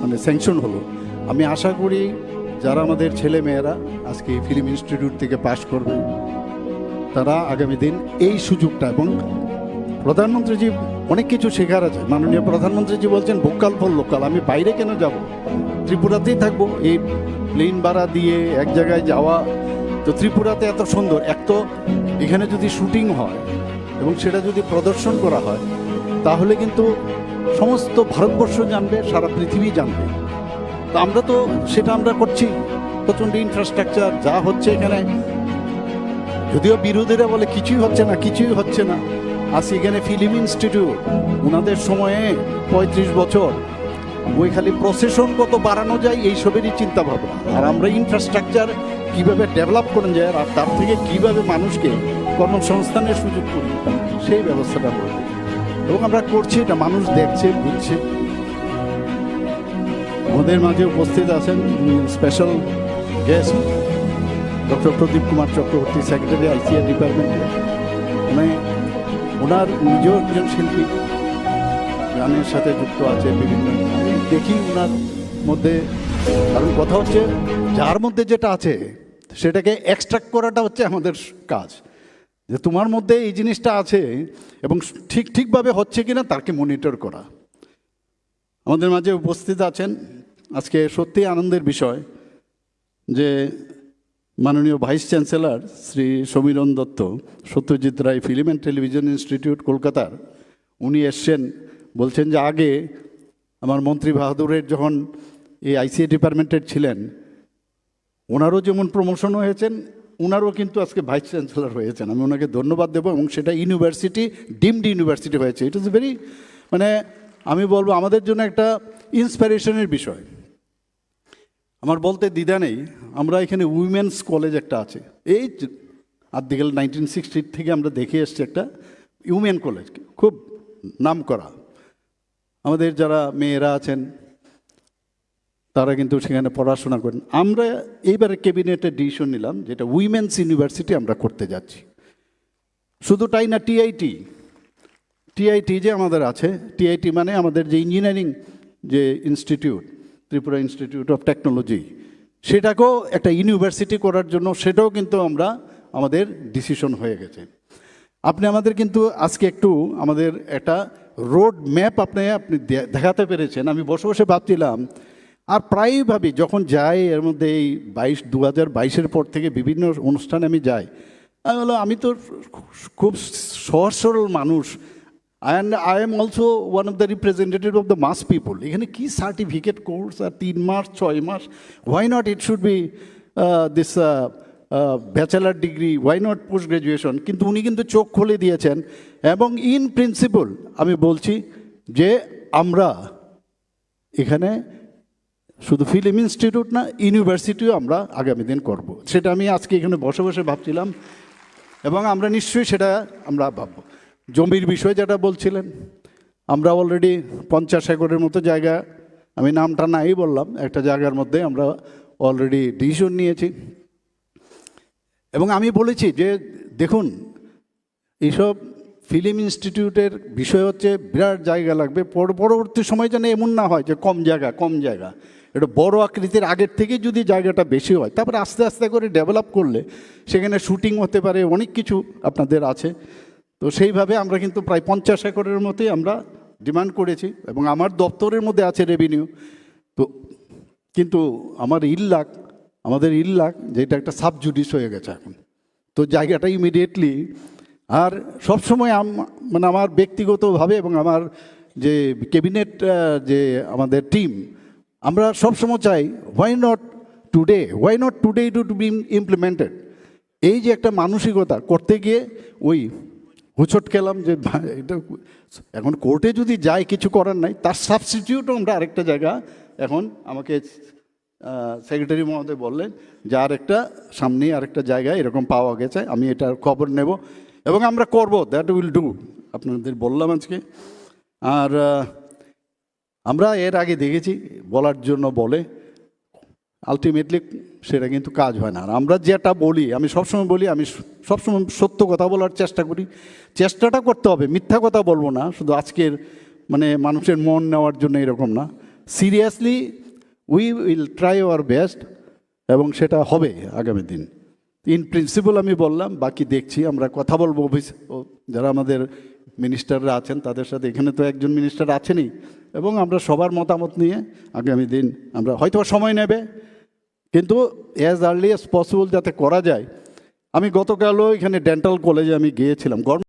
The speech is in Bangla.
মানে স্যাংশন হলো। আমি আশা করি যারা আমাদের ছেলে মেয়েরা আজকে ফিল্ম ইনস্টিটিউট থেকে পাশ করবে, তারা আগামী দিন এই সুযোগটা এবং প্রধানমন্ত্রীজি অনেক কিছু শেখার আছে। মাননীয় প্রধানমন্ত্রীজি বলছেন, ভোকাল ফর লোকাল, আমি বাইরে কেন যাব? ত্রিপুরাতেই থাকব। এই প্লেন ভাড়া দিয়ে এক জায়গায় যাওয়া, তো ত্রিপুরাতে এত সুন্দর। এক তো এখানে যদি শুটিং হয় এবং সেটা যদি প্রদর্শন করা হয়, তাহলে কিন্তু সমস্ত ভারতবর্ষ জানবে, সারা পৃথিবী জানবে। তো আমরা তো সেটা আমরা করছি। প্রচণ্ড ইনফ্রাস্ট্রাকচার যা হচ্ছে এখানে। যদিও বিরোধীরা বলে কিছুই হচ্ছে না, কিছুই হচ্ছে না। আজ এখানে ফিল্ম ইনস্টিটিউট, ওনাদের সময়ে পঁয়ত্রিশ বছর। ওই খালি প্রসেশন কত বাড়ানো যায় এইসবেরই চিন্তা ভাবনা আর আমরা ইনফ্রাস্ট্রাকচার কীভাবে ডেভেলপ করেন যায়, আর তার থেকে কীভাবে মানুষকে কর্মসংস্থানের সুযোগ করি, সেই ব্যবস্থাটা করব। এবং আমরা করছি, এটা মানুষ দেখছে, বুঝছে। আমাদের মাঝে উপস্থিত আছেন special guest doctor Pradip Kumar Chakraborty secretary ICR ডিপার্টমেন্টে মানে ওনার নিজেও একজন শিল্পী, গানের সাথে যুক্ত আছে বিভিন্ন। দেখি ওনার মধ্যে, কারণ কথা হচ্ছে, যার মধ্যে যেটা আছে, সেটাকে এক্সট্রাক্ট করাটা হচ্ছে আমাদের কাজ। যে তোমার মধ্যে এই জিনিসটা আছে এবং ঠিক ঠিকভাবে হচ্ছে কিনা তাকে মনিটর করা। আমাদের মাঝে উপস্থিত আছেন, আজকে সত্যি আনন্দের বিষয় যে মাননীয় vice chancellor Shri Samiran Dutta, Satyajit Ray film and television institute কলকাতার, উনি এসছেন, বলছেন যে আগে আমার মন্ত্রী বাহাদুরের যখন এই আইসিএ ডিপার্টমেন্টের ছিলেন, ওনারও যেমন প্রমোশন হয়েছেন ওনারও কিন্তু আজকে ভাইস চ্যান্সেলর হয়েছেন। আমি ওনাকে ধন্যবাদ দেবো এবং সেটা ইউনিভার্সিটি, ডিমড ইউনিভার্সিটি হয়েছে। ইট ইজ ভেরি মানে আমি বলব আমাদের জন্য একটা ইন্সপিরেশনের বিষয়। আমার বলতে দ্বিধা নেই। আমরা এখানে উইমেন্স কলেজ একটা আছে। এই আদিকাল নাইনটিন সিক্সটির থেকে আমরা দেখে এসছি একটা উইমেন কলেজ, খুব নাম করা আমাদের যারা মেয়েরা আছেন তারা কিন্তু সেখানে পড়াশোনা করেন। আমরা এইবারে ক্যাবিনেটে ডিসিশন নিলাম যেটা উইমেন্স ইউনিভার্সিটি আমরা করতে যাচ্ছি। শুধু তাই না, টিআইটি। টিআইটি যে আমাদের আছে, টিআইটি মানে আমাদের যে ইঞ্জিনিয়ারিং যে institute, Tripura institute of technology, সেটাকেও একটা ইউনিভার্সিটি করার জন্য সেটাও কিন্তু আমরা আমাদের ডিসিশন হয়ে গেছে। আপনি আমাদের কিন্তু আজকে একটু আমাদের একটা রোড ম্যাপ আপনি আপনি দেখাতে পেরেছেন। আমি বসে বসে ভাবছিলাম আর প্রায়ই ভাবি যখন যাই, এর মধ্যে এই বাইশ দু হাজার বাইশের পর থেকে বিভিন্ন অনুষ্ঠানে আমি যাই, আমি বলো আমি তো খুব সহজ সরল মানুষ। And I am also one of the representative of the mass people এখানে কি সার্টিফিকেট কোর্স আর তিন মাস, ছয় মাস? Why not it should be this bachelor degree why not post graduation কিন্তু উনি কিন্তু চোখ খুলে দিয়েছেন। এবং ইন প্রিন্সিপল আমি বলছি যে আমরা এখানে শুধু ফিল্ম ইনস্টিটিউট না, ইউনিভার্সিটিও আমরা আগামী দিন করব। সেটা আমি আজকে এখানে বসে বসে ভাবছিলাম এবং আমরা নিশ্চয়ই সেটা আমরা ভাবব। জমির বিষয়ে যেটা বলছিলেন, আমরা অলরেডি পঞ্চাশ একরের মতো জায়গা, আমি নামটা নাই বললাম, একটা জায়গার মধ্যে আমরা অলরেডি ডিসিশন নিয়েছি। এবং আমি বলেছি যে, দেখুন, এইসব ফিল্ম ইনস্টিটিউটের বিষয় হচ্ছে বিরাট জায়গা লাগবে পর- পরবর্তী সময় যেন এমন না হয় যে কম জায়গা কম জায়গা। এটা বড় আকৃতির আগের থেকে যদি জায়গাটা বেশি হয়, তারপরে আস্তে আস্তে করে ডেভেলপ করলে সেখানে শুটিং হতে পারে, অনেক কিছু আপনাদের আছে। তো সেইভাবে আমরা কিন্তু প্রায় পঞ্চাশ একরের মতোই আমরা ডিমান্ড করেছি এবং আমার দপ্তরের মধ্যে আছে রেভিনিউ তো কিন্তু আমার ইল্লাক, আমাদের ইল্লাক যেটা একটা সাব জুডিস হয়ে গেছে এখন। তো জায়গাটা ইমিডিয়েটলি আর সবসময় আম মানে আমার ব্যক্তিগতভাবে এবং আমার যে ক্যাবিনেট যে আমাদের টিম আমরা সবসময় চাই why not today why not today to to be implemented এই যে একটা মানসিকতা, করতে গিয়ে ওই হুচট খেলাম যে এটা এখন কোর্টে যদি যায় কিছু করার নাই, তার সাবস্টিটিউটও আমরা আরেকটা জায়গা এখন আমাকে সেক্রেটারি মহোদয় বললেন যে আরেকটা সামনে আরেকটা জায়গায় এরকম পাওয়া গেছে, আমি এটার খবর নেব। এবং আমরা করব দ্যাট উইল ডু আপনাদের বললাম আজকে। আর আমরা এর আগে দেখেছি, বলার জন্য বলে আলটিমেটলি সেটা কিন্তু কাজ হয় না। আর আমরা যেটা বলি, আমি সবসময় বলি, আমি সবসময় সত্য কথা বলার চেষ্টা করি। চেষ্টাটা করতে হবে, মিথ্যা কথা বলব না, শুধু আজকের মানে মানুষের মন নেওয়ার জন্য এরকম না। Seriously we will try our best এবং সেটা হবে আগামী দিন। ইন প্রিন্সিপাল আমি বললাম, বাকি দেখছি, আমরা কথা বলব অফিস যারা আমাদের মিনিস্টাররা আছেন, তাদের সাথে এখানে তো একজন মিনিস্টার আছেনই। এবং আমরা সবার মতামত নিয়ে আগামী দিন আমরা হয়তো সময় নেবে, কিন্তু অ্যাজ আর্লি অ্যাজ পসিবল যাতে করা যায়। আমি গতকালও এখানে ডেন্টাল কলেজে আমি গিয়েছিলাম। গভর্নমেন্ট